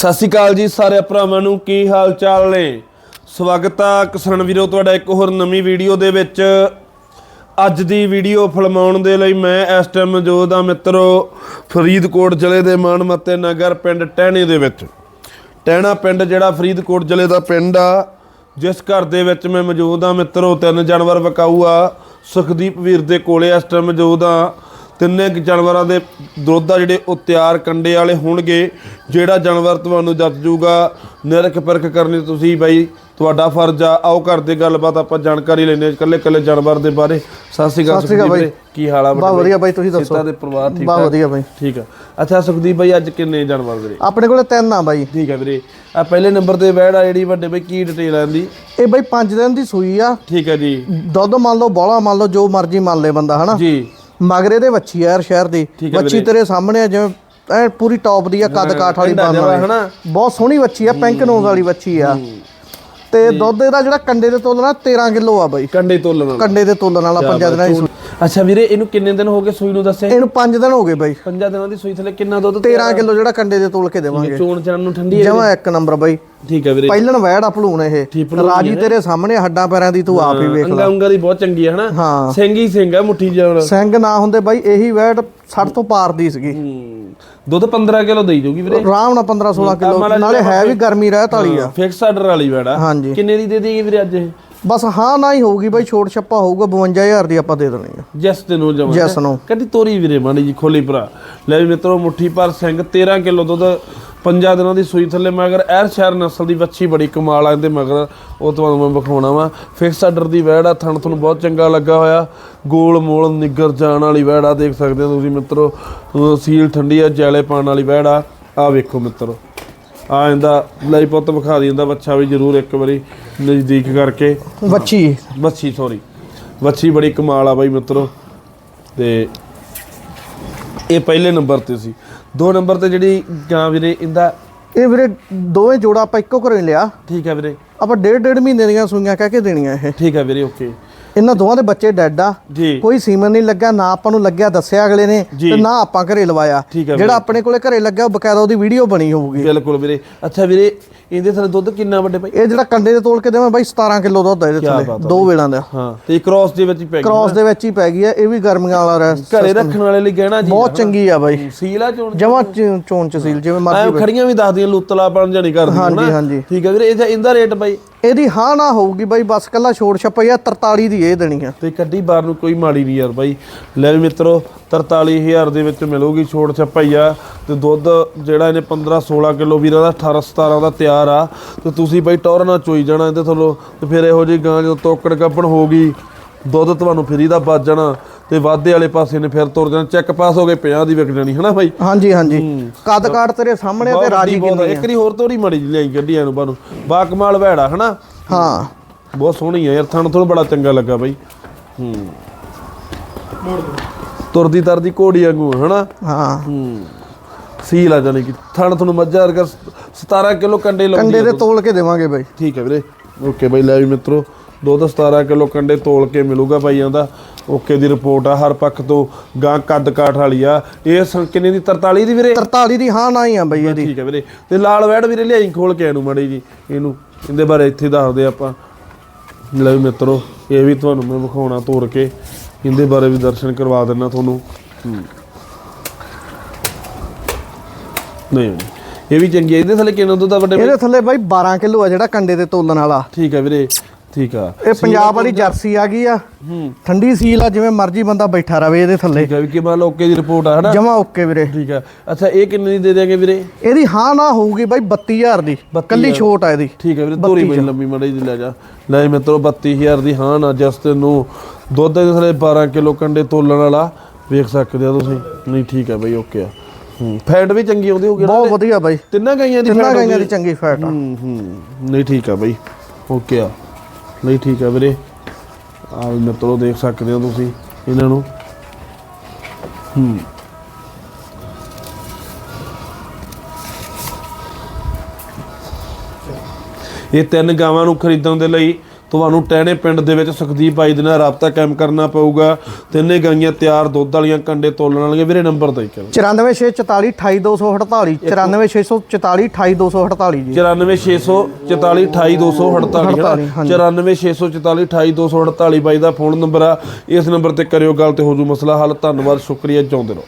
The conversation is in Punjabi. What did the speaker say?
ਸਤਿ ਸ਼੍ਰੀ ਅਕਾਲ ਜੀ ਸਾਰੇ ਭਰਾਵਾਂ ਨੂੰ, ਕੀ ਹਾਲ ਚਾਲ ਨੇ? ਸਵਾਗਤ ਆ ਕਿਸਾਨ ਵੀਰੋ, ਤੁਹਾਡਾ ਇੱਕ ਹੋਰ ਨਵੀਂ ਵੀਡੀਓ ਦੇ ਵਿੱਚ। ਅੱਜ ਦੀ ਵੀਡੀਓ ਫਿਲਮਾਉਣ ਦੇ ਲਈ ਮੈਂ ਇਸ ਟਾਈਮ ਮੌਜੂਦ ਆ ਮਿੱਤਰੋ, ਫਰੀਦਕੋਟ ਜ਼ਿਲ੍ਹੇ ਦੇ ਮਾਨਮੱਤੇ ਨਗਰ ਪਿੰਡ ਟਹਿਣੇ ਦੇ ਵਿੱਚ। ਟਹਿਣਾ ਪਿੰਡ ਜਿਹੜਾ ਫਰੀਦਕੋਟ ਜ਼ਿਲ੍ਹੇ ਦਾ ਪਿੰਡ ਆ, ਜਿਸ ਘਰ ਦੇ ਵਿੱਚ ਮੈਂ ਮੌਜੂਦ ਆ ਮਿੱਤਰੋ, ਤਿੰਨ ਜਾਨਵਰ ਵਿਕਾਊ ਆ। ਸੁਖਦੀਪ ਵੀਰ ਦੇ ਕੋਲੇ ਇਸ ਟਾਈਮ ਮੌਜੂਦ ਆ। ਤਿੰਨੇ ਜਾਨਵਰਾਂ ਦੇ ਦੁੱਧ ਆ ਜਿਹੜੇ ਉਹ ਤਿਆਰ ਕੰਡੇ ਵਾਲੇ ਹੋਣਗੇ ਜਿਹੜਾ ਜਾਨਵਰ ਤੁਹਾਨੂੰ ਜੱਜ ਜੂਗਾ। ਨਿਰਖ ਪਰਖ ਕਰਨੀ ਤੁਸੀਂ ਬਾਈ ਤੁਹਾਡਾ ਫਰਜ਼ ਆ। ਆਓ ਘਰ ਦੇ ਗੱਲਬਾਤ ਆਪਾਂ ਜਾਣਕਾਰੀ ਲੈਣੇ ਇਕੱਲੇ ਇਕੱਲੇ ਜਾਨਵਰ ਦੇ ਬਾਰੇ। ਸਤਿ ਸ਼੍ਰੀ ਅਕਾਲ ਸਤਿ ਸੁਖਦੀਪ ਬਾਈ। ਵੀਰੇ। ਕੀ ਹਾਲ ਆ ਬਾ ਵਧੀਆ ਬਾਈ ਤੁਸੀਂ ਦੱਸੋ? ਸਿਹਤਾਂ ਦੇ ਪਰਿਵਾਰ ਠੀਕ ਬਾ ਠਾਕ? ਵਧੀਆ ਬਾਈ। ਠੀਕ ਆ। ਅੱਛਾ ਸੁਖਦੀਪ ਬਾਈ ਅੱਜ ਕਿੰਨੇ ਜਾਨਵਰ ਵੀਰੇ? ਆਪਣੇ ਕੋਲੇ ਤਿੰਨ ਆ ਬਾਈ। ਠੀਕ ਆ ਵੀਰੇ। ਆ ਪਹਿਲੇ ਨੰਬਰ ਤੇ ਬੈੜ ਆ ਜਿਹੜੀ ਵੱਡੇ ਬਾਈ ਕੀ ਡਿਟੇਲ ਆਂਦੀ ਇਹ ਬਾਈ 5 ਦਿਨ ਦੀ ਸੂਈ ਆ। ਠੀਕ ਆ ਜੀ। ਦੁੱਧ ਮੰਨ ਲਓ ਬੋਲਾ ਮੰਨ ਲਓ ਜੋ ਮਰਜ਼ੀ ਮੰਨ ਲੇ ਬੰਦਾ ਹਨਾ? ਜੀ। ਮਗਰੇ ਦੇ ਵੱਛੀ ਆ ਯਾਰ ਸ਼ਹਿਰ ਦੀ। ਵੱਛੀ ਤੇਰੇ ਸਾਹਮਣੇ ਆ ਜਿਵੇਂ ਐ ਪੂਰੀ ਟੌਪ ਦੀ ਆ ਕੱਦ ਕਾਠ ਵਾਲੀ ਬੰਨ ਵਾਲੀ ਬਹੁਤ ਸੋਹਣੀ ਵੱਛੀ ਆ ਪਿੰਕ ਨੋਜ਼ ਵਾਲੀ ਵੱਛੀ ਆ। ਤੇ ਦੁੱਧ ਇਹਦਾ ਜਿਹੜਾ ਕੰਡੇ ਦੇ ਤੋਲਣਾ 13 ਕਿਲੋ ਆ ਬਾਈ। ਕੰਡੇ ਤੋਲਣ ਵਾਲਾ। ਕੰਡੇ ਦੇ ਤੋਲਣ ਵਾਲਾ ਪੰਜਾਂ ਦਿਨਾਂ ਦੀ ਅੱਛਾ ਵੀਰੇ ਇਹਨੂੰ ਕਿੰਨੇ ਦਿਨ ਹੋ ਗਏ ਸੂਈ ਨੂੰ ਦੱਸੇ ਇਹਨੂੰ 5 ਦਿਨ ਹੋ ਗਏ ਬਾਈ। ਪੰਜਾਂ ਦਿਨਾਂ ਦੀ ਸੂਈ ਥਲੇ ਕਿੰਨਾ ਦੁੱਧ 13 ਕਿਲੋ ਜਿਹੜਾ ਕੰਡੇ ਦੇ ਤੋਲ ਕੇ ਦੇਵਾਂਗੇ। ਚੋਣ ਚਣ ਨੂੰ ਠੰਡੀ ਹੈ ਜਮਾ ਇੱਕ ਨੰਬਰ ਬਾਈ। ਠੀਕ ਹੈ ਵੀਰੇ। ਪਹਿਲਣ ਵੈੜ ਆਪਲੂਣ ਇਹ। ਰਾਜੀ ਤੇਰੇ ਸਾਹਮਣੇ ਹੱਡਾਂ ਪੈਰਾਂ ਦੀ ਤੂੰ ਆਪ ਹੀ ਵੇਖ ਅੰਗਾ ਉਂਗਾ ਦੀ ਬਹੁਤ ਚੰਗੀ ਹੈ ਹਨਾ? ਹਾਂ। ਸਿੰਘ ਹੀ ਸਿੰਘ ਆ ਮੁੱਠੀ ਜਾਣ। ਸਿੰਘ ਨਾ ਹੁੰਦੇ ਬਾਈ ਇਹੀ ਵੈਟ 60 ਤੋਂ ਪਾਰ ਦੀ ਸੀਗੀ। ਦੁੱਧ 15 ਕਿਲੋ ਦੇਈ ਜੂਗੀ ਵੀਰੇ। ਆਰਾਮ ਨਾਲ 15 16 ਕਿਲੋ। ਨਾਲੇ ਹੈ ਵੀ ਗਰਮੀ ਰਹਿਤ ਵਾਲੀ ਆ। ਫਿਕਸ ਆਰਡਰ ਵਾਲੀ ਬੈੜਾ ਹਾਂਜੀ। ਕਿੰਨੇ ਦੀ ਦੇ ਦੇਗੀ ਵੀਰੇ ਅੱਜ ਇਹ? ਬਸ ਹਾਂ ਨਾ ਹੀ ਹੋਊਗੀ ਬਾਈ ਛੋਟ ਛੱਪਾ ਹੋਊਗਾ 52000 ਦੀ ਆਪਾਂ ਦੇ ਦੇਣੀ ਆ। ਜਸ ਤੇ ਨੂੰ ਜਮਾ ਜੈਸ ਨੂੰ। ਕੱਢੀ ਤੋਰੀ ਵੀਰੇ ਮਾੜੀ ਜੀ ਖੋਲੀ ਭਰਾ। ਲੈ ਵੀ ਮਿੱਤਰੋ ਮੁੱਠੀ ਪਰ ਸਿੰਘ 13 ਕਿਲੋ ਦੁੱਧ ਪੰਜਾਂ ਦਿਨਾਂ ਦੀ ਸੂਈ ਥੱਲੇ ਮਗਰ ਐਰ ਸ਼ਹਿਰ ਨਸਲ ਦੀ ਵੱਛੀ ਬੜੀ ਕਮਾਲ ਆ ਇਹਦੇ ਮਗਰ ਉਹ ਤੁਹਾਨੂੰ ਮੈਂ ਵਿਖਾਉਣਾ ਵਾ। ਫਿਕਸ ਆਰਡਰ ਦੀ ਵੈੜ ਆ ਥਣ ਤੁਹਾਨੂੰ ਬਹੁਤ ਚੰਗਾ ਲੱਗਾ ਹੋਇਆ। ਗੋਲ ਮੋਲ ਨਿੱਗਰ ਜਾਣ ਵਾਲੀ ਵੈੜ ਆ ਦੇਖ ਸਕਦੇ ਹੋ ਤੁਸੀਂ ਮਿੱਤਰੋ। ਸੀਲ ਠੰਡੀ ਆ ਜੈਲੇ ਪਾਣ ਵਾਲੀ ਵੈੜ ਆ। ਆ ਵੇਖੋ ਮਿੱਤਰੋ। ਆ ਇਹਦਾ ਲਈ ਪੁੱਤ ਵਿਖਾ ਦੀ ਇਹਦਾ ਬੱਚਾ ਵੀ ਜ਼ਰੂਰ ਇੱਕ ਵਾਰੀ ਨਜ਼ਦੀਕ ਕਰਕੇ। ਵੱਛੀ। ਵੱਛੀ ਸੌਰੀ ਵੱਛੀ ਬੜੀ ਕਮਾਲ ਆ ਬਾਈ ਮਿੱਤਰੋ। ਤੇ ਇਹ ਪਹਿਲੇ ਨੰਬਰ ਤੇ ਸੀ। ਦੋ ਨੰਬਰ ਤੇ ਜਿਹੜੀ ਗਾਂ ਵੀਰੇ ਇਹਦਾ ਇਹ ਵੀਰੇ ਦੋਵੇਂ ਜੋੜਾ ਆਪਾਂ ਇੱਕੋ ਘਰੋਂ ਹੀ ਲਿਆ। ਠੀਕ ਹੈ ਵੀਰੇ। ਆਪਾਂ ਡੇਢ ਡੇਢ ਮਹੀਨੇ ਦੀਆਂ ਸੂਈਆਂ ਕਹਿ ਕੇ ਦੇਣੀਆਂ ਇਹ। ਠੀਕ ਹੈ ਵੀਰੇ ਓਕੇ ਇਹਨਾਂ ਦੋਵਾਂ ਦੇ ਬੱਚੇ ਡੈਡ ਆ। ਕੋਈ ਸੀਮਨ ਨਹੀਂ ਲੱਗਿਆ ਨਾ ਆਪਾਂ ਨੂੰ ਲੱਗਿਆ ਦੱਸਿਆ ਅਗਲੇ ਨੇ। ਤੇ ਨਾ ਆਪਾਂ ਘਰੇ ਲਵਾਇਆ। ਜਿਹੜਾ ਆਪਣੇ ਕੋਲੇ ਘਰੇ ਲੱਗਿਆ ਉਹ ਬਕਾਇਦਾ ਉਹਦੀ ਵੀਡੀਓ ਬਣੀ ਹੋਊਗੀ। ਬਿਲਕੁਲ ਵੀਰੇ। ਅੱਛਾ ਵੀਰੇ ਇਹਦੇ ਥੱਲੇ ਦੁੱਧ ਕਿੰਨਾ ਵੱਡੇ ਭਾਈ? ਇਹ ਜਿਹੜਾ ਕੰਡੇ ਦੇ ਤੋਲ ਕੇ ਦੇਵਾਂ ਬਾਈ 17 ਕਿਲੋ ਦੁੱਧ ਆ ਇਹਦੇ ਥੱਲੇ ਆ ਦੋ ਵੇਲਾਂ ਦਾ। ਹਾਂ ਤੇ ਕ੍ਰਾਸ ਦੇ ਵਿੱਚ ਹੀ ਪੈ ਗਈ ਕ੍ਰਾਸ ਦੇ ਵਿੱਚ ਹੀ ਪੈ ਗਈ ਆ ਇਹ ਵੀ ਗਰਮੀਆਂ ਵਾਲਾ ਰੈਸ ਘਰੇ ਰੱਖਣ ਵਾਲੇ ਲਈ ਗਹਿਣਾ ਜੀ ਬਹੁਤ ਚੰਗੀ ਆ ਬਾਈ। ਸੀਲਾ ਚੋਣ ਜਮਾ ਚੋਣ ਚ ਸੀਲ ਜਿਵੇਂ ਮਰਜ਼ੀ ਖੜੀਆਂ ਵੀ ਦੱਸਦੀਆਂ ਲੁੱਤਲਾ ਬਣ ਜਾਣੀ ਕਰਦੀ ਹਾਂਜੀ ਹਾਂਜੀ। ਠੀਕ ਹੈ ਵੀਰੇ ਇਹਦਾ ਇਹਦਾ ਰੇਟ ਬਾਈ? ਇਹਦੀ ਹਾਂ ਨਾ ਹੋਊਗੀ ਬਾਈ ਬਸ ਕੱਲਾ ਛੋੜ ਛਪਈ ਆ 43 ਦੀ ਇਹ ਦੇਣੀ ਆ। ਤੇ ਕੱਢੀ ਬਾਰ ਨੂੰ ਕੋਈ ਮਾੜੀ ਨਹੀਂ ਯਾਰ ਬਾਈ। ਲੈ ਮਿੱਤਰੋ 43000 ਦੇ ਵਿੱਚ ਮਿਲੂਗੀ ਛੋੜ ਛਪਈਆ। ਤੇ ਦੁੱਧ ਜਿਹੜਾ ਇਹਨੇ 15 16 ਕਿਲੋ ਵੀਰਾਂ ਦਾ 18 17 ਦਾ ਤਿਆਰ ਆ। ਤੇ ਤੁਸੀਂ ਬਾਈ ਟੌਰ ਨਾਲ ਚੋਈ ਜਾਣਾ ਇਹਦੇ ਥੱਲੋਂ। ਤੇ ਫਿਰ ਇਹੋ ਜਿਹੀ ਗਾਂ ਜਦੋਂ ਤੋਕੜ ਕੱਪਣ ਹੋਗੀ ਦੁੱਧ ਤੁਹਾਨੂੰ ਫਰੀ ਦਾ ਬਚ ਜਾਣਾ। ਤੇ ਵਾਧੇ ਵਾਲੇ ਪਾਸੇ ਨੇ ਫਿਰ ਤੁਰ ਜਾਣਾ। ਚੈੱਕ ਪਾਸ ਹੋ ਗਏ 50 ਦੀ ਵਿਕ ਜਾਣੀ ਹਨਾ ਬਾਈ? ਹਾਂਜੀ ਹਾਂਜੀ। ਕੱਦ ਕਾਠ ਤੇਰੇ ਸਾਹਮਣੇ ਤੇ ਰਾਜੀ ਬਹੁਤ ਇੱਕ ਵਾਰੀ ਹੋਰ ਤੋਰੀ ਮਾੜੀ ਜਿਹੀ ਲਿਆਈ ਗੱਡੀ ਇਹਨੂੰ ਬਾਨੂੰ ਬਾ ਕਮਾਲ ਵੈੜਾ ਹਨਾ? ਹਾਂ। ਬਹੁਤ ਸੋਹਣੀ ਆ ਯਾਰ ਥਣ ਤੁਹਾਨੂੰ ਬੜਾ ਚੰਗਾ ਲੱਗਾ ਬਾਈ। ਹੂੰ। ਤੁਰਦੀ ਤਰਦੀ ਘੋੜੀ ਵਾਂਗੂ ਹਨਾ? ਹਾਂ। ਹੂੰ। ਸੀਲ ਆ ਜਾਣੀ ਕਿ ਥਣ ਤੁਹਾਨੂੰ ਮੱਝਾਂ ਵਰਗਾ 17 ਕਿਲੋ ਕੰਡੇ ਲਾਉਂਦੀ ਕੰਡੇ ਦੇ ਤੋਲ ਕੇ ਦੇਵਾਂਗੇ ਬਾਈ। ਠੀਕ ਹੈ ਵੀਰੇ। ਓਕੇ ਬਾਈ ਲੈ ਵੀ ਮਿੱਤਰੋ ਦੁੱਧ 17 ਕਿਲੋ ਕੰਡੇ ਤੋਲ ਕੇ ਮਿਲੂਗਾ ਬਾਈਆਂ ਦਾ ਓਕੇ ਦੀ ਰਿਪੋਰਟ ਆ ਹਰ ਪੱਖ ਤੋਂ ਗਾਂ ਕੱਦ ਕਾਠ ਵਾਲੀ ਆ। ਇਹ ਕਿੰਨੇ ਦੀ? 43 ਦੀ ਵੀਰੇ? 43 ਦੀ ਹਾਂ ਨਾ ਹੀ ਆ ਬਾਈ ਇਹਦੀ। ਠੀਕ ਹੈ ਵੀਰੇ। ਤੇ ਲਾਲ ਵੈੜ ਵੀਰੇ ਲਿਆਈ ਖੋਲ ਕੇ ਇਹਨੂੰ ਮੜੀ ਜੀ। ਇਹਨੂੰ ਇਹਦੇ ਬਾਰੇ ਇੱਥੇ ਦੱਸਦੇ ਆਪਾਂ। ਲੈ ਮਿੱਤਰੋ ਇਹ ਵੀ ਤੁਹਾਨੂੰ ਮੈਂ ਵਿਖਾਉਣਾ ਤੋੜ ਕੇ। ਇਹਦੇ ਬਾਰੇ ਵੀ ਦਰਸ਼ਨ ਕਰਵਾ ਦਿੰਦਾ ਤੁਹਾਨੂੰ। ਨਹੀਂ ਇਹ ਵੀ ਚੰਗੀ ਹੈ ਇਹਦੇ ਥੱਲੇ ਕਿੰਨਾ ਦੁੱਧ ਆ ਵੱਡੇ ਇਹਦੇ ਥੱਲੇ ਬਾਈ 12 ਕਿਲੋ ਆ ਜਿਹੜਾ ਕੰਡੇ ਦੇ ਤੋਲਣ ਵਾਲਾ। ਠੀਕ ਹੈ ਵੀਰੇ। ਠੀਕ ਆ। ਇਹ ਪੰਜਾਬ ਵਾਲੀ ਜਰਸੀ ਆ ਗਈ ਆ। ਹੂੰ। ਠੰਡੀ ਸੀਲ ਆ ਜਿਵੇਂ ਮਰਜ਼ੀ ਬੰਦਾ ਬੈਠਾ ਰਵੇ ਇਹਦੇ ਥੱਲੇ। ਠੀਕ ਹੈ ਵੀ ਕਿ ਮੰਨ ਲਓ ਓਕੇ ਦੀ ਰਿਪੋਰਟ ਆ ਹਨਾ? ਜਮਾ ਓਕੇ ਵੀਰੇ। ਠੀਕ ਆ। ਅੱਛਾ ਇਹ ਕਿੰਨੇ ਦੀ ਦੇ ਦਿਆਂਗੇ ਵੀਰੇ? ਇਹਦੀ ਹਾਂ ਨਾ ਹੋਊਗੀ ਬਾਈ 32000 ਦੀ। ਕੱਲੀ ਛੋਟ ਆ ਇਹਦੀ। ਠੀਕ ਹੈ ਵੀਰੇ ਤੋਰੀ ਬਈ ਲੰਮੀ ਮੜੀ ਦੀ ਲੈ ਜਾ। ਲੈ ਮਿੱਤਰੋ 32000 ਦੀ ਹਾਂ ਨਾ ਜਸਟ ਨੂੰ ਦੁੱਧ ਦੇ ਥਲੇ 12 ਕਿਲੋ ਕੰਡੇ ਤੋਲਣ ਵਾਲਾ। ਵੇਖ ਸਕਦੇ ਆ ਤੁਸੀਂ। ਨਹੀਂ ਠੀਕ ਹੈ ਬਈ ਓਕੇ ਆ। ਹੂੰ ਫੈਟ ਵੀ ਚੰਗੀ ਆਉਂਦੀ ਹੋਊਗੀ ਬਹੁਤ ਵਧੀਆ ਬਾਈ। ਤਿੰਨਾਂ ਗਾਈਆਂ ਦੀ ਤਿੰਨਾਂ ਗਾਈਆਂ ਦੀ ਚੰਗੀ ਫੈਟ ਆ। ਹੂੰ ਹੂੰ। ਨਹੀਂ ਠੀਕ ਆ ਬਈ। ਓਕੇ ਆ। ਨਹੀਂ, ਠੀਕ ਆ ਵੀਰੇ। ਆ ਮਿੱਤਰੋ ਦੇਖ ਸਕਦੇ ਹੋ ਤੁਸੀਂ ਇਹਨਾਂ ਨੂੰ। ਹੂੰ। ਇਹ ਤਿੰਨ ਗਾਵਾਂ ਨੂੰ ਖਰੀਦਣ ਦੇ ਲਈ ਤੁਹਾਨੂੰ ਟਹਿਣੇ ਪਿੰਡ ਦੇ ਵਿੱਚ ਸੁਖਦੀਪ ਭਾਈ ਦੇ ਨਾਲ ਰਾਬਤਾ ਕਾਇਮ ਕਰਨਾ ਪਊਗਾ। ਤਿੰਨੇ ਗਾਈਆਂ ਤਿਆਰ ਦੁੱਧ ਵਾਲੀਆਂ ਕੰਡੇ ਤੋਲਣ ਵਾਲੀਆਂ। ਵੀਰੇ ਨੰਬਰ ਦੇ ਕੇ 94644 28248 94644 28248 ਜੀ। 94644 28248 ਹਾਂਜੀ। 94644 28248 ਬਾਈ ਦਾ ਫੋਨ ਨੰਬਰ ਆ। ਇਸ ਨੰਬਰ ਤੇ ਕਰਿਓ ਗੱਲ ਤੇ ਹੋ ਜੂ ਮਸਲਾ ਹੱਲ। ਧੰਨਵਾਦ ਸ਼ੁਕਰੀਆ। ਚਾਹੁੰਦੇ ਰਹੋ।